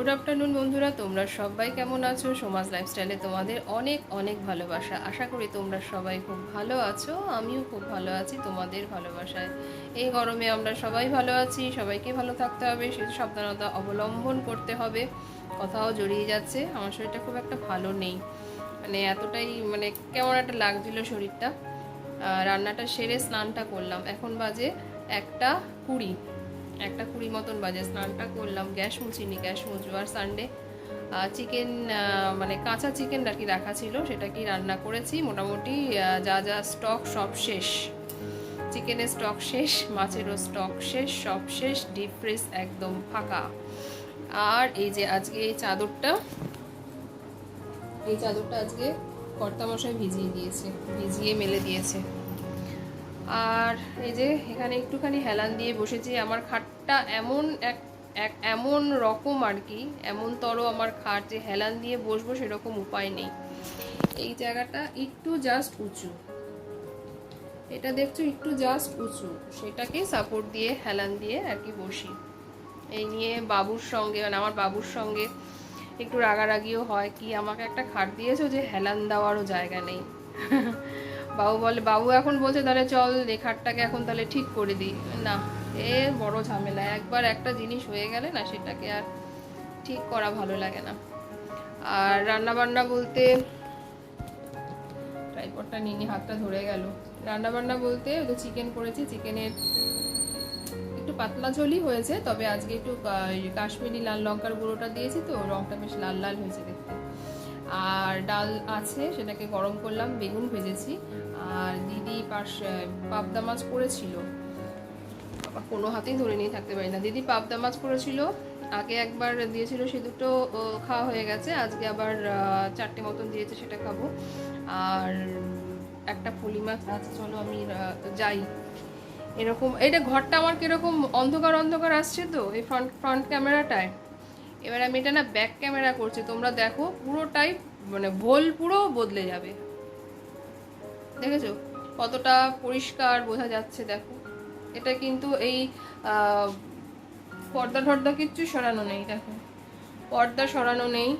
Good afternoon বন্ধুরা। তোমরা সবাই কেমন আছো? সমাজ লাইফস্টাইলে তোমাদের অনেক অনেক ভালোবাসা। আশা করি তোমরা সবাই খুব ভালো আছো। আমিও খুব ভালো আছি তোমাদের ভালোবাসায়। এই গরমে আমরা সবাই ভালো আছি। সবাইকে ভালো থাকতে হবে, সে সাবধানতা অবলম্বন করতে হবে। কথাও জড়িয়ে যাচ্ছে। আমার শরীরটা খুব একটা ভালো নেই। মানে এতটাই মানে কেমন একটা লাগছিল শরীরটা। রান্নাটা সেরে স্নানটা করলাম। এখন বাজে একটা কুড়ি। একটা কুড়ি মতন বাজে, স্নানটা করলাম, গ্যাস মুছিনি, গ্যাস মুছবো। আর সানডে চিকেন মানে কাঁচা চিকেন আর কি রাখা ছিল, সেটা কি রান্না করেছি। মোটামুটি যা যা স্টক সব শেষ। চিকেনের স্টক শেষ, মাছেরও স্টক শেষ, সব শেষ ডিপ ফ্রিজ একদম ফাঁকা। আর এই যে আজকে এই চাদরটা এই চাদরটা আজকে কর্তামশাই ভিজিয়ে দিয়েছে, ভিজিয়ে মেলে দিয়েছে। আর এই যে এখানে একটুখানি হেলান দিয়ে বসেছি, আমার খাটটা এমন এক এক, এমন রকম আর কি এমন তর আমার খাট যে হেলান দিয়ে বসবো সেরকম উপায় নেই। এই জায়গাটা একটু জাস্ট উঁচু। এটা দেখছ একটু জাস্ট উঁচু। সেটাকে সাপোর্ট দিয়ে, হেলান দিয়ে আর কি বসি। এই নিয়ে বাবুর সঙ্গে মানে আমার বাবুর সঙ্গে একটু রাগারাগিও হয়, কি আমাকে একটা খাট দিয়েছ যে হেলান দেওয়ারও জায়গা নেই। বাবু বলে, বাবু এখন বলছে তাহলে চল এই খাটটাকে এখন তাহলে ঠিক করে দিই। না, এ বড় ঝামেলা। একবার একটা জিনিস হয়ে গেলে না সেটাকে আর ঠিক করা ভালো লাগে না। আর রান্না বান্না বলতে ট্রাইপডটা নিয়ে হাতটা ধরে গেল। রান্না বান্না বলতে ওই তো চিকেন করেছি চিকেনের একটু পাতলা ঝোলই হয়েছে, তবে আজকে একটু কাশ্মীরি লাল লঙ্কার গুঁড়োটা দিয়েছি তো রঙটা বেশ লাল লাল হয়েছে দেখতে। আর ডাল আছে, সেটাকে গরম করলাম, বেগুন ভেজেছি। আর দিদি পাশ পাবদা মাছ করেছিল বাবা, কোনো হাতেই ধরে নিয়ে থাকতে পারি না। দিদি পাবদা মাছ করেছিল আগে একবার দিয়েছিল, সে দুটো খাওয়া হয়ে গেছে। আজকে আবার চারটে মতন দিয়েছে, সেটা খাব। আর একটা পুলি মাছ আছে, চলো আমি যাই। এরকম এটা ঘরটা আমার কীরকম অন্ধকার অন্ধকার আসছে তো, এই ফ্রন্ট ফ্রন্ট ক্যামেরাটায় এবার আমি এটা না ব্যাক ক্যামেরা করছি, তোমরা দেখো, পুরোটাই মানে ভোল পুরো বদলে যাবে। দেখেছ? কতটা পরিষ্কার বোঝা যাচ্ছে, দেখো। এটা কিন্তু এই পর্দা টর্দা কিচ্ছু সরানো নেই, দেখো। পর্দা সরানো নেই,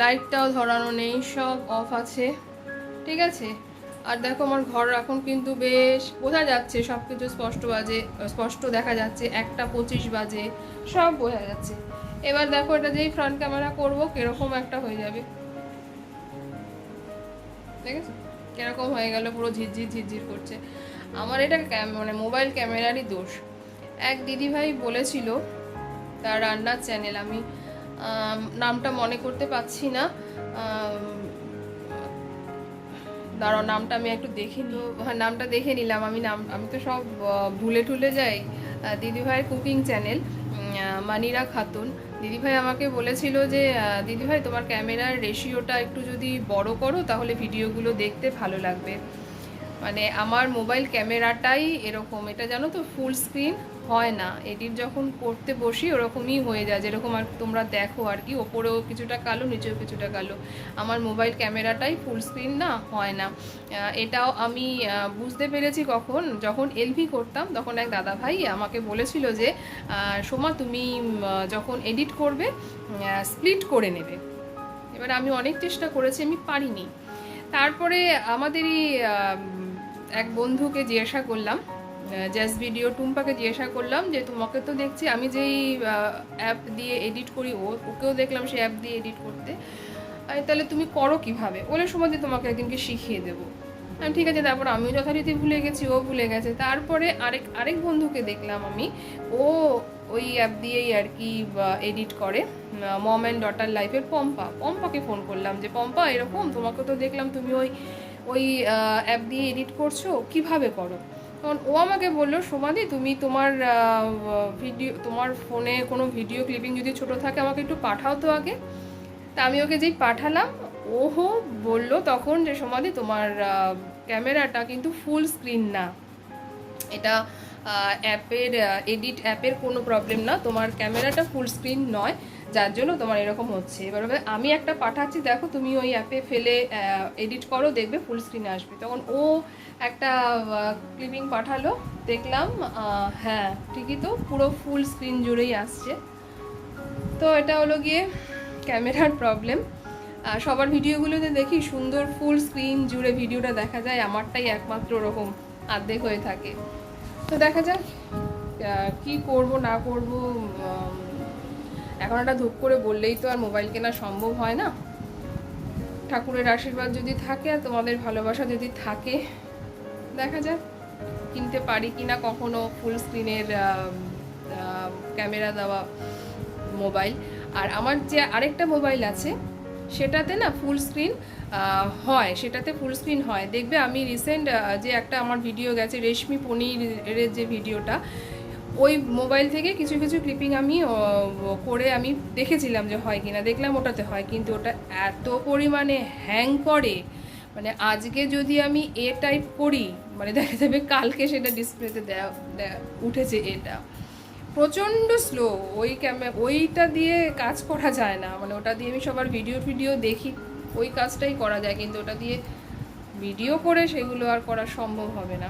লাইটটাও ধরানো নেই, সব অফ আছে, ঠিক আছে? আর দেখো আমার ঘর এখন কিন্তু বেশ, বোঝা যাচ্ছে সব কিছু স্পষ্ট বাজে, স্পষ্ট দেখা যাচ্ছে, একটা পঁচিশ বাজে, সব বোঝা যাচ্ছে। এবার দেখো এটা যেই ফ্রন্ট ক্যামেরা করব, কীরকম একটা হয়ে যাবে। দেখেছ? কীরকম হয়ে গেল, পুরো ঝিরঝির ঝিরঝির করছে। আমার এটা মানে মোবাইল ক্যামেরারই দোষ। এক দিদিভাই বলেছিল তার রান্নার চ্যানেল আমি নামটা মনে করতে পারছি না। দাঁড়াও, নামটা আমি একটু দেখে নি হ্যাঁ নামটা দেখে নিলাম। আমি নাম, আমি তো সব ভুলে টুলে যাই। দিদিভাইয়ের কুকিং চ্যানেল মানিরা খাতুন। দিদিভাই আমাকে বলেছিল যে দিদিভাই তোমার ক্যামেরার রেশিওটা একটু যদি বড় করো, তাহলে ভিডিওগুলো দেখতে ভালো লাগবে। মানে আমার মোবাইল ক্যামেরাটাই এরকম এটা জানো তো ফুল স্ক্রিন হয় না। এডিট যখন করতে বসি ওরকমই হয়ে যায়। যেরকম আর তোমরা দেখো আর কি ওপরেও কিছুটা কালো নিচেও কিছুটা কালো। আমার মোবাইল ক্যামেরাটাই ফুল স্ক্রিন না হয় না। এটাও আমি বুঝতে পেরেছি কখন যখন এলভি করতাম তখন এক দাদা ভাই আমাকে বলেছিল যে সোমা তুমি যখন এডিট করবে স্প্লিট করে নেবে। এবার আমি অনেক চেষ্টা করেছি আমি পারিনি। তারপরে আমাদেরই আম, এক বন্ধুকে জিজ্ঞাসা করলাম জাস্ট ভিডিও টুম্পাকে জিজ্ঞাসা করলাম যে, তোমাকে তো দেখছি, আমি যেই অ্যাপ দিয়ে এডিট করি, ও, ওকেও দেখলাম সেই অ্যাপ দিয়ে এডিট করতে। তাহলে তুমি করো কীভাবে? বলে, সময় যে তোমাকে একদিনকে শিখিয়ে দেবো। ঠিক আছে, তারপর আমিও যথারীতি ভুলে গেছি, ও ভুলে গেছে। তারপরে আরেক আরেক বন্ধুকে দেখলাম আমি, ও ওই অ্যাপ দিয়েই আর কি এডিট করে মম অ্যান্ড ডটার লাইফের পম্পা। পম্পাকে ফোন করলাম যে, পম্পা, এরকম, তোমাকে তো দেখলাম, তুমি ওই ওই অ্যাপ দিয়ে এডিট করছ? কীভাবে করো? তখন ও আমাকে বলল, সোমাদি, তুমি তোমার ভিডিও তোমার ফোনে কোনো ভিডিও ক্লিপিং যদি ছোট থাকে, আমাকে একটু পাঠাও তো আগে। তা আমি ওকে যেই পাঠালাম, ওহো বলল তখন যে, সোমাদি, তোমার ক্যামেরাটা কিন্তু ফুল স্ক্রিন না। এটা অ্যাপের এডিট অ্যাপের কোনো প্রবলেম না। তোমার ক্যামেরাটা ফুল স্ক্রিন নয়, যার জন্য তোমার এরকম হচ্ছে। এবার আমি একটা পাঠাচ্ছি, দেখো তুমি ওই অ্যাপে ফেলে এডিট করো, দেখবে ফুল স্ক্রিনে আসবে। তখন ও একটা ক্লিপিং পাঠালো, দেখলাম হ্যাঁ ঠিকই তো, পুরো ফুল স্ক্রিন জুড়েই আসছে। তো এটা হলো গিয়ে ক্যামেরার প্রবলেম সবার ভিডিওগুলোতে দেখি সুন্দর ফুল স্ক্রিন জুড়ে ভিডিওটা দেখা যায়, আমারটাই একমাত্র ওরকম আর্ধেক হয়ে থাকে। তো দেখা যাক কি করব, না করব এখন একটা ধূপ করে বললেই তো আর মোবাইল কেনা সম্ভব হয় না। ঠাকুরের আশীর্বাদ যদি থাকে আর তোমাদের ভালোবাসা যদি থাকে, দেখা যাক, কিনতে পারি কি না কখনো ফুল স্ক্রিনের ক্যামেরা দেওয়া মোবাইল। আর আমার যে আরেকটা মোবাইল আছে সেটাতে না ফুল স্ক্রিন হয়, সেটাতে ফুল স্ক্রিন হয়। দেখবে আমি রিসেন্ট যে একটা আমার ভিডিও গেছে রেশমি পনিরের যে ভিডিওটা ওই মোবাইল থেকে কিছু কিছু ক্লিপিং আমি করে আমি দেখেছিলাম যে হয় কিনা, দেখলাম ওটাতে হয়, কিন্তু ওটা এত পরিমাণে হ্যাং করে। মানে আজকে যদি আমি এ টাইপ করি মানে দেখা যাবে কালকে সেটা ডিসপ্লেতে দেয়া- উঠেছে এটা প্রচণ্ড স্লো ওই ক্যামে ওইটা দিয়ে কাজ করা যায় না। মানে ওটা দিয়ে আমি সবার ভিডিও ভিডিও দেখি, ওই কাজটাই করা যায়। কিন্তু ওটা দিয়ে ভিডিও করে সেগুলো আর করা সম্ভব হবে না।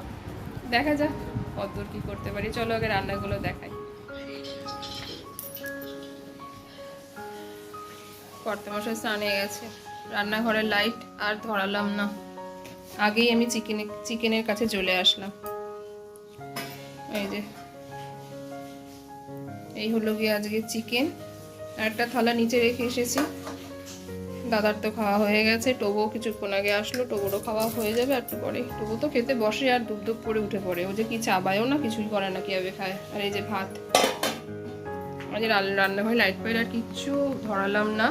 দেখা যাক কতদূর কী করতে পারি। চলো আগে রান্নাগুলো দেখাই। কর্তমশাই স্নানে গেছে। রান্নাঘরের লাইট আর ধরালাম না। আগেই আমি চিকেন চিকেনের কাছে চলে আসলাম। এই যে এই হলো গিয়ে আজকে চিকেন আর একটা থালা নিচে রেখে এসেছি। দাদার তো খাওয়া হয়ে গেছে টোবো কিছুক্ষণ আগে আসলো, টোবোরও খাওয়া হয়ে যাবে একটু পরে। টোবো তো খেতে বসে আর দুপ দুপ করে উঠে পড়ে। ও যে কি চাবায়ও না, কিছুই করে না, কীভাবে খায়? আর এই যে ভাত। আজ রান্নাঘরে লাইট ফাইট আর কিচ্ছু ধরালাম না।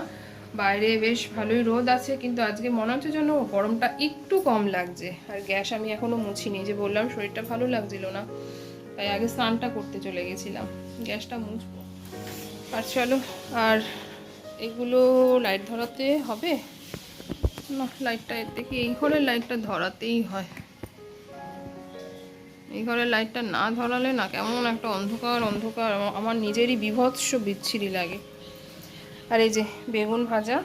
বাইরে বেশ ভালোই রোদ আছে, কিন্তু আজকে মনে হচ্ছে যেন গরমটা একটু কম লাগছে। আর গ্যাস আমি এখনও মুছিনি যে বললাম শরীরটা ভালো লাগছিল না। তাই আগে স্নানটা করতে চলে গেছিলাম। গ্যাসটা মুছবো। আর চলো, আর এগুলো লাইট ধরাতে হবে? না লাইটটা এর দেখি এই ঘরের লাইটটা ধরাতেই হয়। এই ঘরের লাইটটা না ধরালে না কেমন একটা অন্ধকার অন্ধকার। আমার নিজেরই বিভৎস বিচ্ছিরি লাগে। আর এই যে বেগুন ভাজা,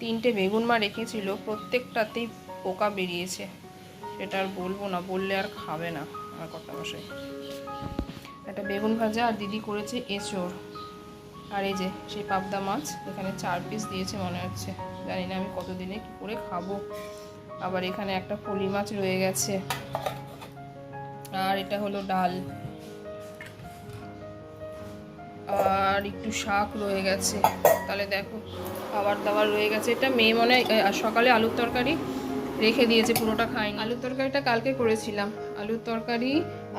তিনটে বেগুন মা রেখেছিল, প্রত্যেকটাতেই পোকা বেরিয়েছে। সেটা আর বলব না, বললে আর খাবে না। আমার বসে একটা বেগুন ভাজা আর দিদি করেছে এঁচড়। আর এই যে, সেই পাবদা মাছ, এখানে চার পিস দিয়েছে মনে হচ্ছে। জানি না আমি কতদিনে কি করে খাব। আবার এখানে একটা পলি মাছ রয়ে গেছে। আর এটা হলো ডাল। আর একটু শাক রয়ে গেছে। তাহলে দেখো, খাবার দাবার রয়ে গেছে। এটা মেয়ে মনে হয় সকালে আলুর তরকারি রেখে দিয়েছে, পুরোটা খাই আলুর তরকারিটা কালকে করেছিলাম। আলুর তরকারি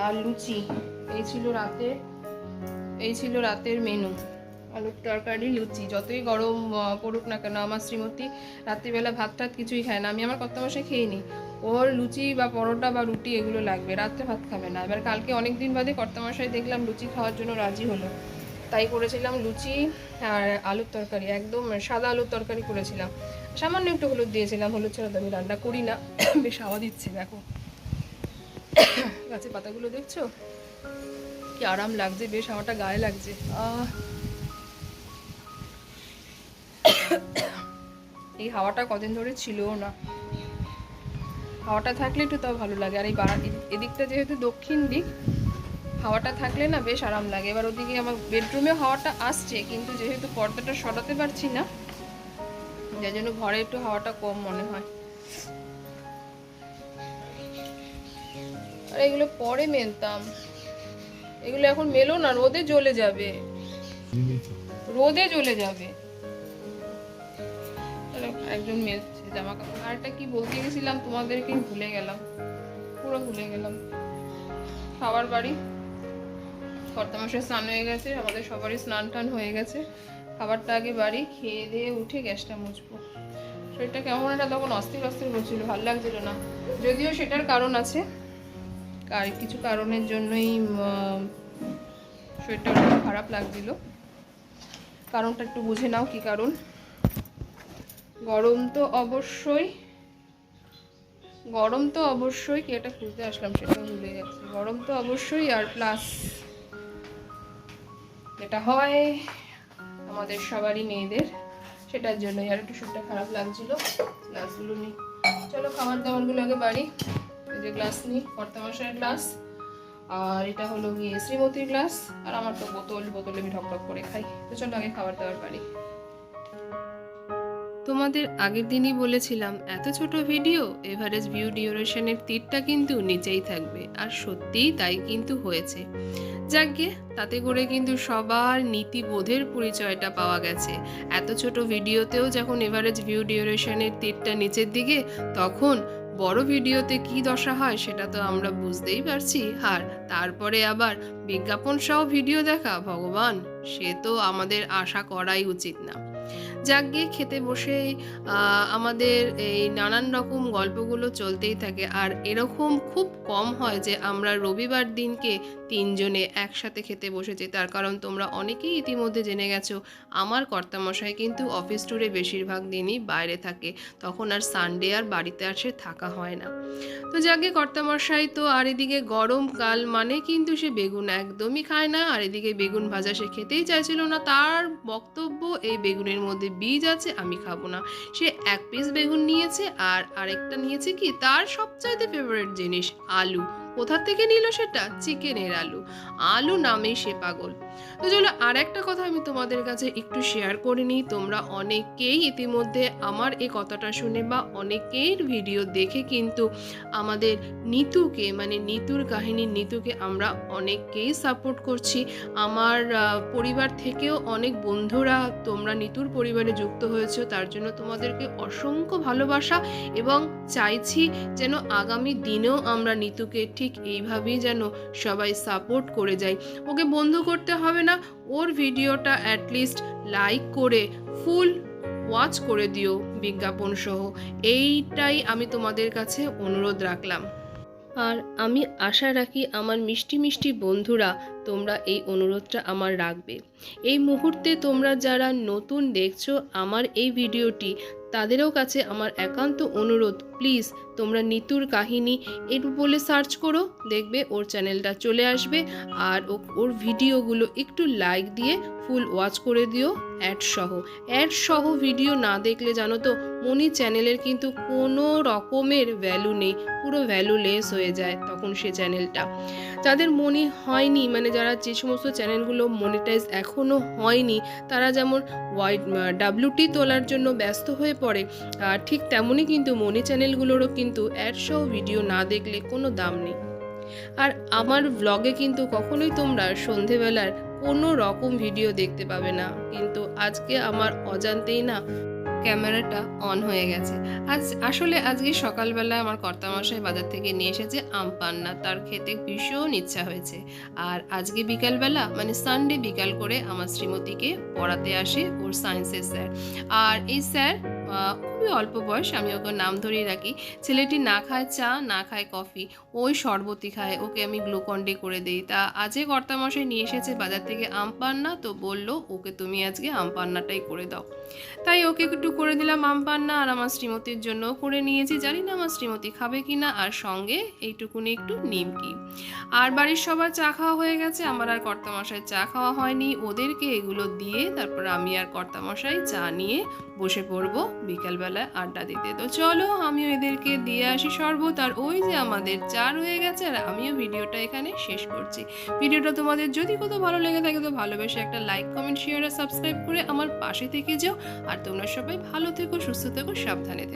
আর লুচি। এই ছিল রাতে এই ছিল রাতের মেনু আলুর তরকারি, লুচি। যতই গরম পড়ুক না কেন, আমার শ্রীমতী রাত্রিবেলা ভাত টাত কিছুই খায় না। আমি আমার কত মাসে খেয়ে নিই ওর লুচি বা পরোটা বা রুটি এগুলো লাগবে। রাত্রে ভাত খাবে না। এবার কালকে অনেক দিন বাদে কর্তামশাই দেখলাম লুচি খাওয়ার জন্য রাজি হলো। তাই করেছিলাম লুচি আর আলুর তরকারি। একদম সাদা আলুর তরকারি করেছিলাম। সামান্য একটু হলুদ দিয়েছিলাম, হলুদ ছাড়া তো আমি রান্না করি না। বেশ হাওয়া দিচ্ছে, দেখো। গাছের পাতাগুলো দেখছ? কি আরাম লাগছে, বেশ হাওয়াটা গায়ে লাগছে। এই হাওয়াটা কদিন ধরে ছিলও না। হাওয়াটা থাকলে একটু তাও ভালো লাগে। আর এই বাড়া এদিকটা যেহেতু দক্ষিণ দিক, হাওয়াটা থাকলে না বেশ আরাম লাগে। এবার ওদিকে আমার বেডরুমে হাওয়াটা আসছে, কিন্তু যেহেতু পর্দাটা সরাতে পারছি না যার জন্য ঘরে একটু হাওয়াটা কম মনে হয়। আর এগুলো পরে মেলতাম। এগুলো এখন মেলো না, রোদে জ্বলে যাবে। রোদে জ্বলে যাবে। একজন মেলছে জামা কাপড় আর একটা কি বলতে গেছিলাম, তোমাদেরকে ভুলে গেলাম। পুরো ভুলে গেলাম। খাবার বাড়ি। কর্তামাসের স্নান হয়ে গেছে, আমাদের সবারই স্নান টান হয়ে গেছে। খাবারটা আগে বাড়ি খেয়ে দিয়ে উঠে গ্যাসটা মুছবো। শরীরটা কেমন একটা তখন অস্থির অস্থির হচ্ছিল, ভালো লাগছিল না। যদিও সেটার কারণ আছে আর কিছু কারণের জন্যই শরীরটা খারাপ লাগছিল। কারণটা একটু বুঝে নাও কি কারণ। গরম তো অবশ্যই, গরম তো অবশ্যই, কি এটা খুঁজতে আসলাম সেটা ভুলে যাচ্ছি গরম তো অবশ্যই আর প্লাস যেটা হয় আমাদের সবারই মেয়েদের। সেটার জন্যই আর একটু শরীরটা খারাপ লাগছিল। গ্লাসগুলো নিই। চলো খাবার দাবারগুলো আগে বাড়ি। এই যে গ্লাস নিই কর্তামশার গ্লাস আর এটা হলো গিয়ে শ্রীমতীর গ্লাস আর আমার তো বোতল, বোতলে আমি ঢক ঢক করে খাই। তো চলো, আগে খাবার দাবার বাড়ি। তোমাদের আগের দিনই বলেছিলাম, এত ছোট ভিডিও এভারেজ ভিউ ডিউরেশনের তীরটা কিন্তু নিচেই থাকবে। আর সত্যিই তাই কিন্তু হয়েছে। যাকে, তাতে করে কিন্তু সবার নীতিবোধের পরিচয়টা পাওয়া গেছে। এত ছোট ভিডিওতেও যখন এভারেজ ভিউ ডিউরেশনের তীরটা নিচের দিকে, তখন বড় ভিডিওতে কি দশা হয় সেটা তো আমরা বুঝতেই পারছি। আর তারপরে আবার বিজ্ঞাপন সহ ভিডিও দেখা, ভগবান, সে তো আমাদের আশা করাই উচিত না। যাক, গিয়ে খেতে বসেই আমাদের এই নানান রকম গল্পগুলো চলতেই থাকে। আর এরকম খুব কম হয় যে, আমরা রবিবার দিনকে তিনজনে একসাথে খেতে বসেছি। তার কারণ তোমরা অনেকেই ইতিমধ্যে জেনে গেছো, আমার কর্তামশাই কিন্তু অফিস ট্যুরে বেশিরভাগ দিনই বাইরে থাকে। তখন আর সানডে আর বাড়িতে আসে থাকা হয় না। তো যাকে কর্তামশাই তো আর এদিকে গরমকাল মানে কিন্তু সে বেগুন একদমই খায় না। আর এদিকে বেগুন ভাজা সে খেতেই চাইছিল না। তার বক্তব্য এই বেগুনের মধ্যে বীজ আছে আমি খাব না। সে এক পিস বেগুন নিয়েছে আর আরেকটা নিয়েছে কি তার সবচাইতে ফেভারিট জিনিস, আলু। কোথা থেকে নিল সেটা? চিকেনের আলু। আলু নামেই সে পাগল। তো চলো আর একটা কথা আমি তোমাদের কাছে একটু শেয়ার করে নিই। তোমরা অনেকেই ইতিমধ্যে আমার এই কথাটা শুনে বা অনেকের ভিডিও দেখে কিন্তু আমাদের নিতুকে মানে নিতুর কাহিনী নিতুকে আমরা অনেককেই সাপোর্ট করছি। আমার পরিবার থেকেও অনেক বন্ধুরা তোমরা নিতুর পরিবারে যুক্ত হয়েছো, তার জন্য তোমাদেরকে অসংখ্য ভালোবাসা এবং চাইছি যেন আগামী দিনেও আমরা নিতুকে ঠিক এইভাবেই যেন সবাই সাপোর্ট করে যাই। ওকে বন্ধ করতে হবে না, ওর ভিডিওটা অ্যাটলিস্ট লাইক করে ফুল ওয়াচ করে দিও বিজ্ঞাপন সহ এইটাই আমি তোমাদের কাছে অনুরোধ রাখলাম। আর আমি আশা রাখি আমার মিষ্টি মিষ্টি বন্ধুরা তোমরা এই অনুরোধটা আমার রাখবে। এই মুহূর্তে তোমরা যারা নতুন দেখছ আমার এই ভিডিওটি, তাদেরও কাছে আমার একান্ত অনুরোধ, প্লিজ তোমরা নিতুর কাহিনী এর বলে সার্চ করো, দেখবে ওর চ্যানেলটা চলে আসবে আর ওর ভিডিওগুলো একটু লাইক দিয়ে ফুল ওয়াচ করে দিও, অ্যাড সহ। অ্যাড সহ ভিডিও না দেখলে জানো তো মনি চ্যানেলের কিন্তু কোনো রকমের ভ্যালু নেই, পুরো ভ্যালুলেস হয়ে যায় তখন সে চ্যানেলটা। যাদের মনি হয়নি মানে যারা যে সমস্ত চ্যানেলগুলো মনিটাইজ এখনও হয়নি, তারা যেমন ওয়াইড ডাব্লিউটি তোলার জন্য ব্যস্ত হয়ে পড়ে ঠিক তেমনই কিন্তু মনি চ্যানেলগুলোরও কিন্তু অ্যাড সহ ভিডিও না দেখলে কোনো দাম নেই। আর আমার ব্লগে কিন্তু কখনোই তোমরা সন্ধেবেলার কোনো রকম ভিডিও দেখতে পাবে না। কিন্তু আজকে আমার অজান্তেই না ক্যামেরাটা অন হয়ে গেছে। আজ, আসলে আজকে সকালবেলা আমার কর্তামশাই বাজার থেকে নিয়ে এসেছে আম পান্না। তার খেতে ভীষণ ইচ্ছা হয়েছে। আর আজকে বিকালবেলা মানে সানডে বিকাল করে আমার শ্রীমতীকে পড়াতে আসে ওর সায়েন্সের স্যার আর এই স্যার খুবই অল্প বয়স আমি ওকে নাম ধরেই রাখি। ছেলেটি না খায় চা, না খায় কফি, ওই শরবতি খায়। ওকে আমি গ্লুকন ডি করে দিই। তা আজকে কর্তামশাই নিয়ে এসেছে, বাজার থেকে আম পান্না তো বলল, ওকে তুমি আজকে আম পান্নাটাই করে দাও। তাই ওকে একটু করে দিলাম আম পান্না আর আমার শ্রীমতীর জন্য করে নিয়েছি। জানি না আমার শ্রীমতী খাবে কি না আর সঙ্গে এইটুকুনি একটু নিমকি। আর বাড়ির সবার চা খাওয়া হয়ে গেছে। আমার আর কর্তামশাই চা খাওয়া হয়নি। ওদেরকে এগুলো দিয়ে তারপর আমি আর কর্তামশাই চা নিয়ে বসে পড়ব। বিকালবেলায় আড্ডা দিতে। তো চলো, আমিও এদেরকে দিয়ে আসি শরবত। আর ওই যে আমাদের চা হয়ে গেছে, আর আমিও ভিডিওটা এখানে শেষ করছি। ভিডিওটা তোমাদের যদি কোথাও ভালো লেগে থাকে, তো ভালোবেসে একটা লাইক, কমেন্ট শেয়ার আর সাবস্ক্রাইব করে আমার পাশে থেকে যাও। আর তোমরা সবাই ভালো থেকো, সুস্থ থেকো, সাবধানে থেকো।